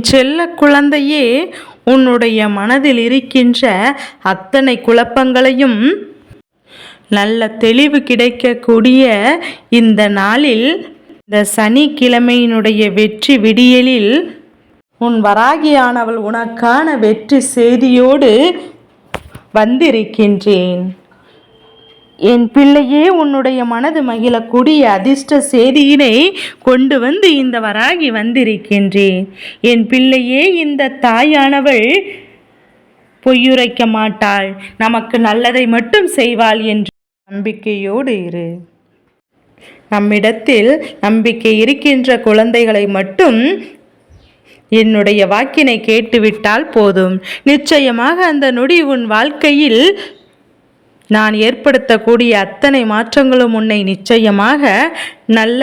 செல்ல குழந்தையே உன்னுடைய மனதில் இருக்கின்ற அத்தனை குழப்பங்களையும் நல்ல தெளிவு கிடைக்கக்கூடிய இந்த நாளில் இந்த சனிக்கிழமையினுடைய வெற்றி விடியலில் உன் வராகியானவள் உனக்கான வெற்றி செய்தியோடு வந்திருக்கின்றேன். என் பிள்ளையே உன்னுடைய மனது மகிழக்கூடிய அதிர்ஷ்ட செய்தியினை கொண்டு வந்து இந்த வராகி வந்திருக்கின்றேன். என் பிள்ளையே இந்த தாயானவள் பொய்யுரைக்க மாட்டாள். நமக்கு நல்லதை மட்டும் செய்வாள் என்று நம்பிக்கையோடு இரு. நம்மிடத்தில் நம்பிக்கை இருக்கின்ற குழந்தைகளை மட்டும் என்னுடைய வாக்கினை கேட்டுவிட்டால் போதும். நிச்சயமாக அந்த நொடி உன் வாழ்க்கையில் நான் ஏற்படுத்தக்கூடிய அத்தனை மாற்றங்களும் உன்னை நிச்சயமாக நல்ல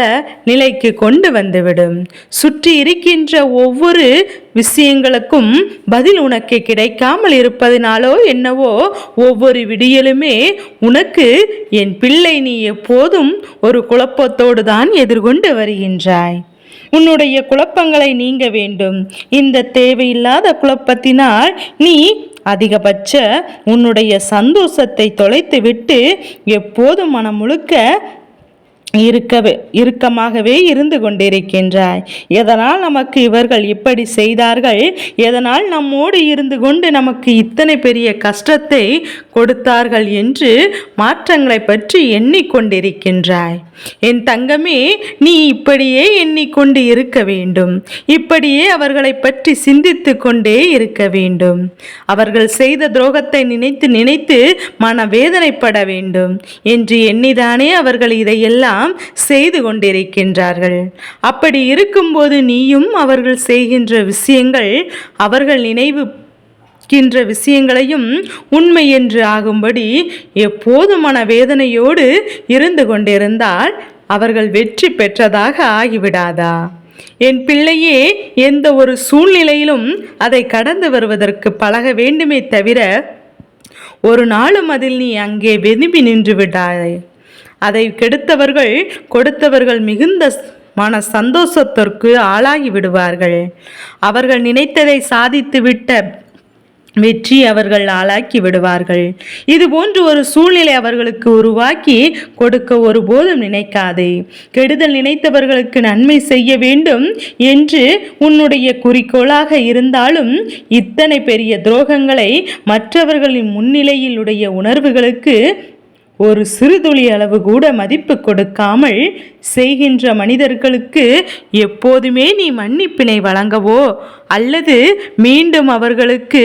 நிலைக்கு கொண்டு வந்துவிடும். சுற்றி இருக்கின்ற ஒவ்வொரு விஷயங்களுக்கும் பதில் உனக்கு கிடைக்காமல் இருப்பதினாலோ என்னவோ ஒவ்வொரு விடியலுமே உனக்கு என் பிள்ளை நீ எப்போதும் ஒரு குழப்பத்தோடு தான் எதிர்கொண்டு வருகின்றாய். உன்னுடைய குழப்பங்களை நீங்க வேண்டும். இந்த தேவையில்லாத குழப்பத்தினால் நீ அதிகபட்ச உன்னுடைய சந்தோஷத்தை தொலைத்துவிட்டு எப்போதும் மனம் முழுக்க இருக்கவே இறுக்கமாகவே இருந்து கொண்டிருக்கின்றாய். எதனால் நமக்கு இவர்கள் இப்படி செய்தார்கள்? எதனால் நம்மோடு இருந்து கொண்டு நமக்கு இத்தனை பெரிய கஷ்டத்தை கொடுத்தார்கள் என்று மாற்றங்களை பற்றி எண்ணிக்கொண்டிருக்கின்றாய். என் தங்கமே நீ இப்படியே எண்ணிக்கொண்டு இருக்க வேண்டும். இப்படியே அவர்களை பற்றி சிந்தித்து கொண்டே இருக்க வேண்டும். அவர்கள் செய்த துரோகத்தை நினைத்து நினைத்து மனவேதனைப்பட வேண்டும். என்று எண்ணிதானே அவர்கள் இதையெல்லாம் செய்து கொண்டிருக்கின்றார்கள். அப்படி இருக்கும்போது நீயும் அவர்கள் செய்கின்ற விஷயங்கள் அவர்கள் நினைவு இருக்கின்ற விஷயங்களையும் உண்மை என்று ஆகும்படி எப்போது மனவேதனையோடு இருந்து கொண்டிருந்தால் அவர்கள் வெற்றி பெற்றதாக ஆகிவிடாதா? என் பிள்ளையே எந்த ஒரு சூழ்நிலையிலும் அதை கடந்து வருவதற்கு பழக வேண்டுமே தவிர ஒரு நாளும் அதில் நீ அங்கே வெதும்பி நின்று விடாய் அதை கெடுத்தவர்கள் கொடுத்தவர்கள் மிகுந்த மன சந்தோஷத்திற்கு ஆளாகி விடுவார்கள். அவர்கள் நினைத்ததை சாதித்துவிட்ட வெற்றி அவர்கள் ஆளாக்கி விடுவார்கள். இது போன்று ஒரு சூழ்நிலை அவர்களுக்கு உருவாக்கி கொடுக்க ஒருபோதும் நினைக்காதே. கெடுதல் நினைத்தவர்களுக்கு நன்மை செய்ய வேண்டும் என்று உன்னுடைய குறிக்கோளாக இருந்தாலும் இத்தனை பெரிய துரோகங்களை மற்றவர்களின் முன்னிலையில் உடைய உணர்வுகளுக்கு ஒரு சிறுதுளி அளவு கூட மதிப்பு கொடுக்காமல் செய்கின்ற மனிதர்களுக்கு எப்போதுமே நீ மன்னிப்பினை வழங்கவோ அல்லது மீண்டும் அவர்களுக்கு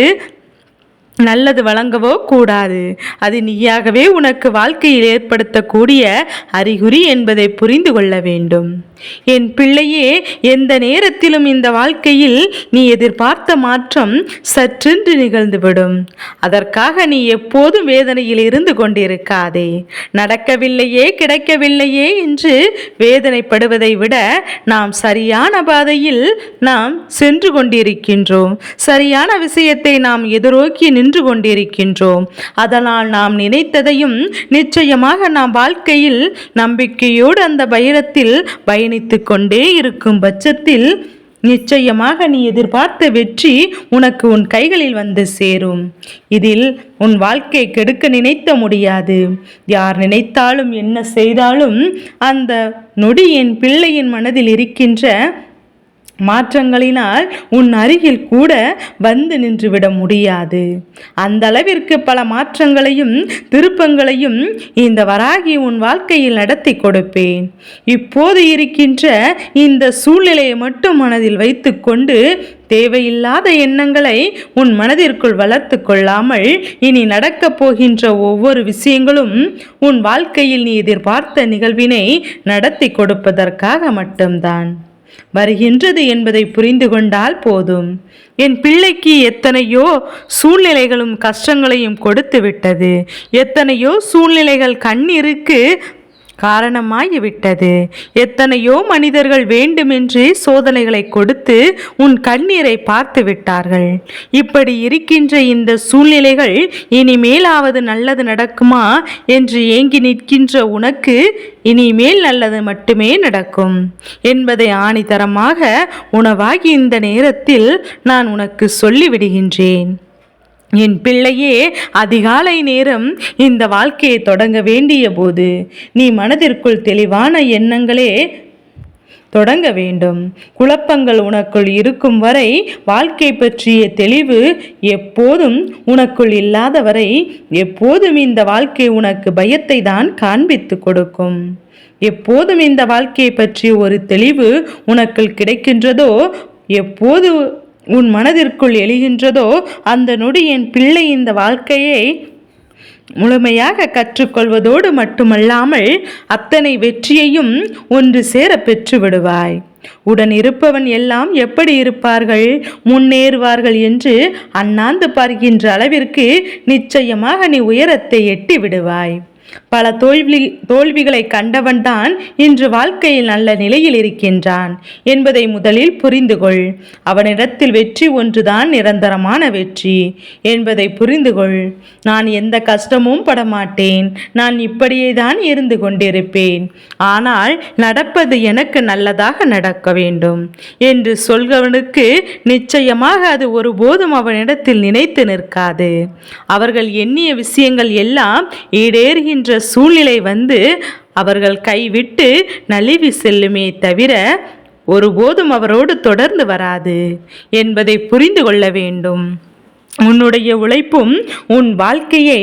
நல்லது வழங்கவோ கூடாது. அது நீயாகவே உனக்கு வாழ்க்கையில் ஏற்படுத்தக்கூடிய அறிகுறி என்பதை புரிந்து கொள்ள வேண்டும். என் பிள்ளையே எந்த நேரத்திலும் இந்த வாழ்க்கையில் நீ எதிர்பார்த்த மாற்றம் சற்றென்று நிகழ்ந்துவிடும். அதற்காக நீ எப்போதும் வேதனையில் இருந்து கொண்டிருக்காதே. நடக்கவில்லையே கிடைக்கவில்லையே என்று வேதனைப்படுவதை விட நாம் சரியான பாதையில் நாம் சென்று கொண்டிருக்கின்றோம். சரியான விஷயத்தை நாம் எதிர்நோக்கி சென்று கொண்டிருக்கின்றோம். அதனால் நாம் நினைத்ததையும் நிச்சயமாக நாம் வாழ்க்கையில் நம்பிக்கையோடு அந்த பயிரத்தில் பயணித்து கொண்டே இருக்கும் பட்சத்தில் நிச்சயமாக நீ எதிர்பார்த்த வெற்றி உனக்கு உன் கைகளில் வந்து சேரும். இதில் உன் வாழ்க்கை கெடுக்க நினைத்த முடியாது. யார் நினைத்தாலும் என்ன செய்தாலும் அந்த நொடி என் பிள்ளையின் மனதில் இருக்கின்ற மாற்றங்களினால் உன் அருகில் கூட வந்து நின்றுவிட முடியாது. அந்த அளவிற்கு பல மாற்றங்களையும் திருப்பங்களையும் இந்த வராகி உன் வாழ்க்கையில் நடத்தி கொடுப்பேன். இப்போது இருக்கின்ற இந்த சூழ்நிலையை மட்டும் மனதில் வைத்துக்கொண்டு தேவையில்லாத எண்ணங்களை உன் மனதிற்குள் வளர்த்து கொள்ளாமல் இனி நடக்கப் போகின்ற ஒவ்வொரு விஷயங்களும் உன் வாழ்க்கையில் நீ எதிர்பார்த்த நிகழ்வினை நடத்தி கொடுப்பதற்காக மட்டும்தான். வருகின்றது என்பதை புரிந்து கொண்டால் போதும். என் பிள்ளைக்கு எத்தனையோ சூழ்நிலைகளும் கஷ்டங்களையும் கொடுத்து விட்டது எத்தனையோ சூழ்நிலைகள் கண்ணீருக்கு காரணமாகிவிட்டது. எத்தனையோ மனிதர்கள் வேண்டுமென்றே சோதனைகளை கொடுத்து உன் கண்ணீரை பார்த்து விட்டார்கள் இப்படி இருக்கின்ற இந்த சூழ்நிலைகள் இனிமேலாவது நல்லது நடக்குமா என்று ஏங்கி நிற்கின்ற உனக்கு இனிமேல் நல்லது மட்டுமே நடக்கும். என்பதை ஆணித்தரமாக உணவாகி இந்த நேரத்தில் நான் உனக்கு சொல்லிவிடுகின்றேன். என் பிள்ளையே அதிகாலை நேரம் இந்த வாழ்க்கையை தொடங்க வேண்டிய போது நீ மனதிற்குள் தெளிவான எண்ணங்களே தொடங்க வேண்டும். குழப்பங்கள் உனக்குள் இருக்கும் வரை வாழ்க்கை பற்றிய தெளிவு எப்போதும் உனக்குள் இல்லாத வரை எப்போதும் இந்த வாழ்க்கை உனக்கு பயத்தை தான் காண்பித்து கொடுக்கும். எப்போதும் இந்த வாழ்க்கையை பற்றிய ஒரு தெளிவு உனக்குள் கிடைக்கின்றதோ எப்போது உன் மனதிற்குள் எழுகின்றதோ அந்த நொடி என் பிள்ளை இந்த வாழ்க்கையை முழுமையாக கற்றுக்கொள்வதோடு மட்டுமல்லாமல் அத்தனை வெற்றியையும் ஒன்று சேர பெற்று விடுவாய். உடன் இருப்பவன் எல்லாம் எப்படி இருப்பார்கள்? முன்னேறுவார்கள் என்று அண்ணாந்து பார்க்கின்ற அளவிற்கு நிச்சயமாக நீ உயரத்தை எட்டி விடுவாய். பல தோல்வி தோல்விகளை கண்டவன்தான் இன்று வாழ்க்கையில் நல்ல நிலையில் இருக்கின்றான் என்பதை முதலில் புரிந்து கொள் அவனிடத்தில் வெற்றி ஒன்றுதான் நிரந்தரமான வெற்றி என்பதை புரிந்து கொள் நான் எந்த கஷ்டமும் படமாட்டேன். நான் இப்படியே தான் இருந்து கொண்டிருப்பேன். ஆனால் நடப்பது எனக்கு நல்லதாக நடக்க வேண்டும் என்று சொல்கவனுக்கு நிச்சயமாக அது ஒருபோதும் அவனிடத்தில் நினைத்து நிற்காது. அவர்கள் எண்ணிய விஷயங்கள் எல்லாம் ஈடேறுகின்ற சூழ்நிலை வந்து அவர்கள் கைவிட்டு நழுவி செல்லுமே தவிர ஒருபோதும் அவரோடு தொடர்ந்து வராது என்பதை புரிந்து கொள்ள வேண்டும். உன்னுடைய உழைப்பும் உன் வாழ்க்கையை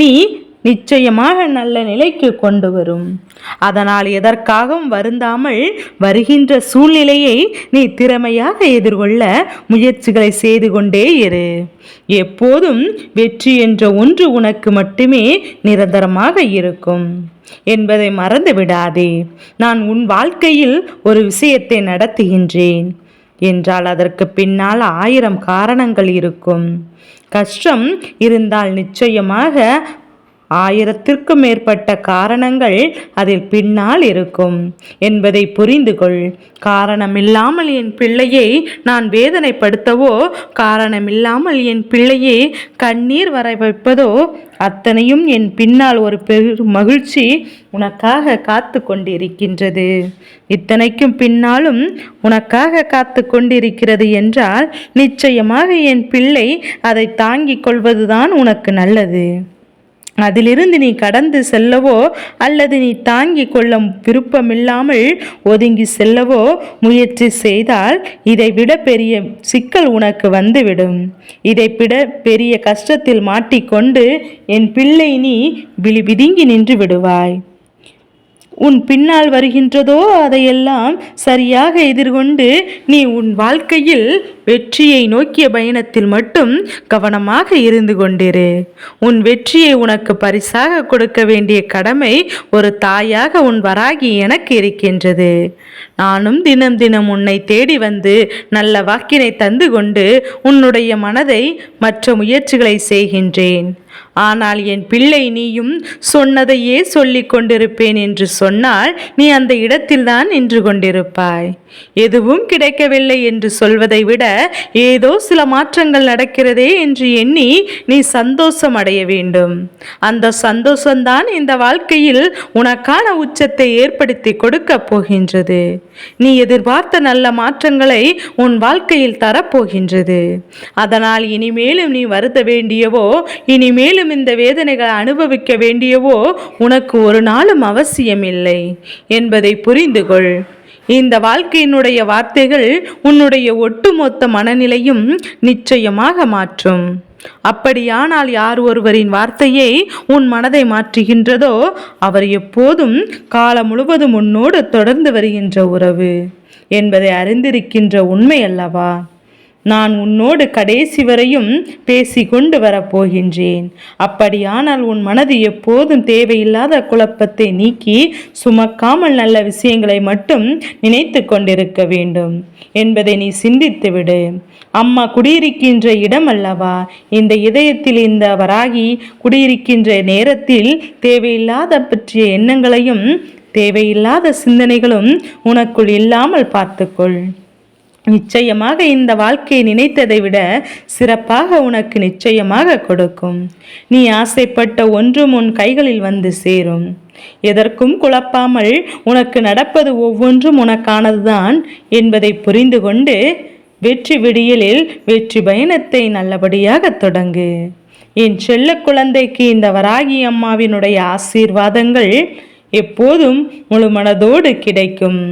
நீ நிச்சயமாக நல்ல நிலைக்கு கொண்டு வரும். அதனால் எதற்காகவும் வருந்தாமல் வருகின்ற சூழ்நிலையை நீ திறமையாக எதிர்கொள்ள முயற்சிகளை செய்து கொண்டே இரு. எப்போதும் வெற்றி என்ற ஒன்று உனக்கு மட்டுமே நிரந்தரமாக இருக்கும். என்பதை மறந்து விடாதே. நான் உன் வாழ்க்கையில் ஒரு விஷயத்தை நடத்துகின்றேன். என்றால் அதற்கு பின்னால் ஆயிரம் காரணங்கள் இருக்கும். கஷ்டம் இருந்தால் நிச்சயமாக ஆயிரத்திற்கும் மேற்பட்ட காரணங்கள் அதில் பின்னால் இருக்கும். என்பதை புரிந்து கொள் காரணமில்லாமல் என் பிள்ளையை நான் வேதனைப்படுத்தவோ காரணமில்லாமல் என் பிள்ளையை கண்ணீர் வர வைப்பதோ அத்தனையும் என் பின்னால் ஒரு பெரு மகிழ்ச்சி உனக்காக காத்து கொண்டிருக்கின்றது. இத்தனைக்கும் பின்னாலும் உனக்காக காத்து கொண்டிருக்கிறது என்றால் நிச்சயமாக என் பிள்ளை அதை தாங்கிக் கொள்வதுதான் உனக்கு நல்லது. அதிலிருந்து நீ கடந்து செல்லவோ அல்லது நீ தாங்கிக் கொள்ள விருப்பமில்லாமல் ஒதுங்கி செல்லவோ முயற்சி செய்தால் இதைவிட பெரிய சிக்கல் உனக்கு வந்துவிடும். இதை விட பெரிய கஷ்டத்தில் மாட்டிக்கொண்டு என் பிள்ளை நீ விழி விதுங்கி நின்று விடுவாய். உன் பின்னால் வருகின்றதோ அதையெல்லாம் சரியாக எதிர்கொண்டு நீ உன் வாழ்க்கையில் வெற்றியை நோக்கிய பயணத்தில் மட்டும் கவனமாக இருந்து கொண்டிரு. உன் வெற்றியை உனக்கு பரிசாக கொடுக்க வேண்டிய கடமை ஒரு தாயாக உன் வராகி எனக்கு இருக்கின்றது. நானும் தினம் தினம் உன்னை தேடி வந்து நல்ல வாக்கினை தந்து கொண்டு உன்னுடைய மனதை மற்ற முயற்சிகளை செய்கின்றேன். ஆனால் என் பிள்ளை நீயும் சொன்னதையே சொல்லிக் கொண்டிருப்பேன் என்று சொன்னால் நீ அந்த இடத்தில்தான் நின்று கொண்டிருப்பாய். எதுவும் கிடைக்கவில்லை என்று சொல்வதை விட ஏதோ சில மாற்றங்கள் நடக்கிறதே என்று எண்ணி நீ சந்தோஷம் அடைய வேண்டும். அந்த சந்தோஷம்தான் இந்த வாழ்க்கையில் உனக்கான உச்சத்தை ஏற்படுத்தி கொடுக்க போகின்றது. நீ எதிர்பார்த்த நல்ல மாற்றங்களை உன் வாழ்க்கையில் தரப்போகின்றது. அதனால் இனிமேலும் நீ வருத்த வேண்டியவோ இனிமேலும் இந்த வேதனைகளை அனுபவிக்க வேண்டியவோ உனக்கு ஒரு நாளும் அவசியமில்லை என்பதை புரிந்து கொள் இந்த வாழ்க்கையினுடைய வார்த்தைகள் உன்னுடைய ஒட்டுமொத்த மனநிலையும் நிச்சயமாக மாற்றும். அப்படியானால் யார் ஒருவரின் வார்த்தையை உன் மனதை மாற்றுகின்றதோ அவர் எப்போதும் காலம் முழுவதும் உன்னோடு தொடர்ந்து வருகின்ற உறவு என்பதை அறிந்திருக்கின்ற உண்மை அல்லவா? நான் உன்னோடு கடைசி வரையும் பேசி கொண்டு வரப்போகின்றேன். அப்படியானால் உன் மனது எப்போதும் தேவையில்லாத குழப்பத்தை நீக்கி சுமக்காமல் நல்ல விஷயங்களை மட்டும் நினைத்து கொண்டிருக்க வேண்டும். என்பதை நீ சிந்தித்துவிடு. அம்மா குடியிருக்கின்ற இடம் அல்லவா? இந்த இதயத்தில் இந்த வராகி குடியிருக்கின்ற நேரத்தில் தேவையில்லாத பற்றிய எண்ணங்களையும் தேவையில்லாத சிந்தனைகளும் உனக்குள் இல்லாமல் பார்த்துக்கொள். நிச்சயமாக இந்த வாழ்க்கையை நினைத்ததை விட சிறப்பாக உனக்கு நிச்சயமாக கொடுக்கும். நீ ஆசைப்பட்ட ஒன்றும் உன் கைகளில் வந்து சேரும். எதற்கும் குழப்பாமல் உனக்கு நடப்பது ஒவ்வொன்றும் உனக்கானதுதான் என்பதை புரிந்து கொண்டு வெற்றி விடியலில் வெற்றி பயணத்தை நல்லபடியாக தொடங்கு. என் செல்ல குழந்தைக்கு இந்த வராகி அம்மாவினுடைய ஆசீர்வாதங்கள் எப்போதும் முழு மனதோடு கிடைக்கும்.